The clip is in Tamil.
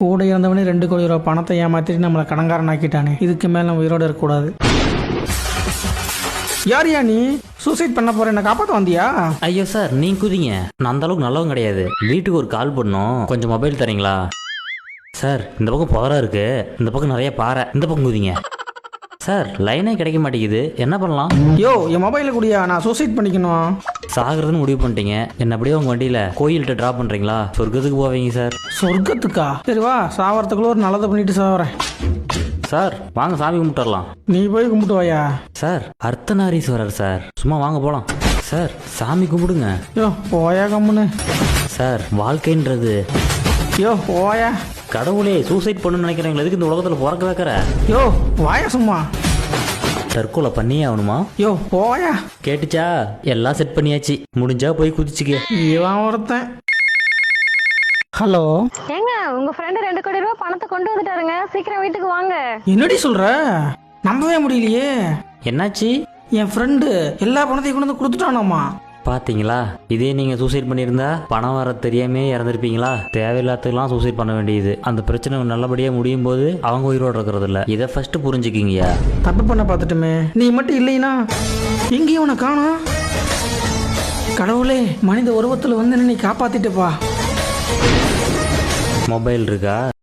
கூட இருந்தவனே ரெண்டு கோடி ரூபா பணத்தை ஏமாத்திட்டு நம்மளை கடங்காரன் ஆக்கிட்டானே இதுக்கு மேல நம்ம உயிரோட இருக்கக்கூடாது. யாரியா நீ? சூசைட் பண்ண போற என்ன காப்பாத்த வந்தியா? ஐயோ சார் நீ குதிங்க. நான் அந்த அளவுக்கு நல்லவன் கிடையாது. வீட்டுக்கு ஒரு கால் பண்ணோம் கொஞ்சம் மொபைல் தரீங்களா? சார் இந்த பக்கம் புதரா இருக்கு. இந்த பக்கம் நிறைய பாறை. இந்த பக்கம் குதிங்க. சார் லைனே கிடைக்க மாட்டேங்குது. என்ன பண்ணலாம்? யோ என் மொபைல குடியா? நான் சூசைட் பண்ணிக்கணும். சாகிறதுன்னு முடிவு பண்ணிட்டீங்க. என்ன அப்படியே உங்க வண்டியில கோயில்கிட்ட டிராப் பண்றீங்களா? சொர்க்கத்துக்கு போவீங்க சார். சொர்க்கத்துக்கா? சரி வா சாவறதுக்குள்ள ஒரு நல்லதை பண்ணிட்டு சாவறேன். சார் வாங்க சாமி கும்பிட்டுறலாம். நீ போய் கும்பிட்டு வாயா? Sir Ardhanareeswarar sir. சும்மா வாங்க போலாம். சார் சாமி கும்பிடுங்க. யோ போயா கம்முன்னு சார் வாழ்க்கைன்றது. யோ போயா. கடவுளே சூசைட் பண்ணணும்னு நினைக்கிறவங்க எதுக்கு இந்த உலகத்துல பிறக்க வைக்கிற? யோ வாயா சும்மா. தற்கொலை பண்ணியே ஆகணுமா? யோ போயா கேட்டுச்சா? எல்லாம் செட் பண்ணியாச்சு. முடிஞ்சா போய் குதிச்சுக்க. இவன் ஒருத்தன். ஹலோ? ஏங்க உங்க ஃப்ரெண்டு ரெண்டு கோடி ரூபாய் பணத்தை கொண்டு வந்துட்டாருங்க. சீக்கிரம் வீட்டுக்கு வாங்க. என்னடி சொல்ற? நம்பவே முடியலையே. என்னாச்சு? என் ஃப்ரெண்டு எல்லா பணத்தையும் கொண்டு வந்து கொடுத்துட்டானாமா? பாத்தீங்களா? இதே நீங்க சூசைட் பண்ணியிருந்தா பணம் வர தெரியாமே இறந்துருப்பீங்களா? தேவையில்லாததுக்கெல்லாம் சூசைட் பண்ண வேண்டியது. அந்த பிரச்சனை நல்லபடியா முடியும் போது அவங்க உயிரோட இருக்கிறது இல்ல. இதை ஃபர்ஸ்ட் புரிஞ்சுக்கிங்கயா தப்பு பண்ண பார்த்துட்டுமே. நீ மட்டும் இல்லைனா எங்கேயும் உன காணோம் கடவுளே மனித உருவத்துல வந்து என்னை காப்பாத்திட்டப்பா. மொபைல் இருக்கா?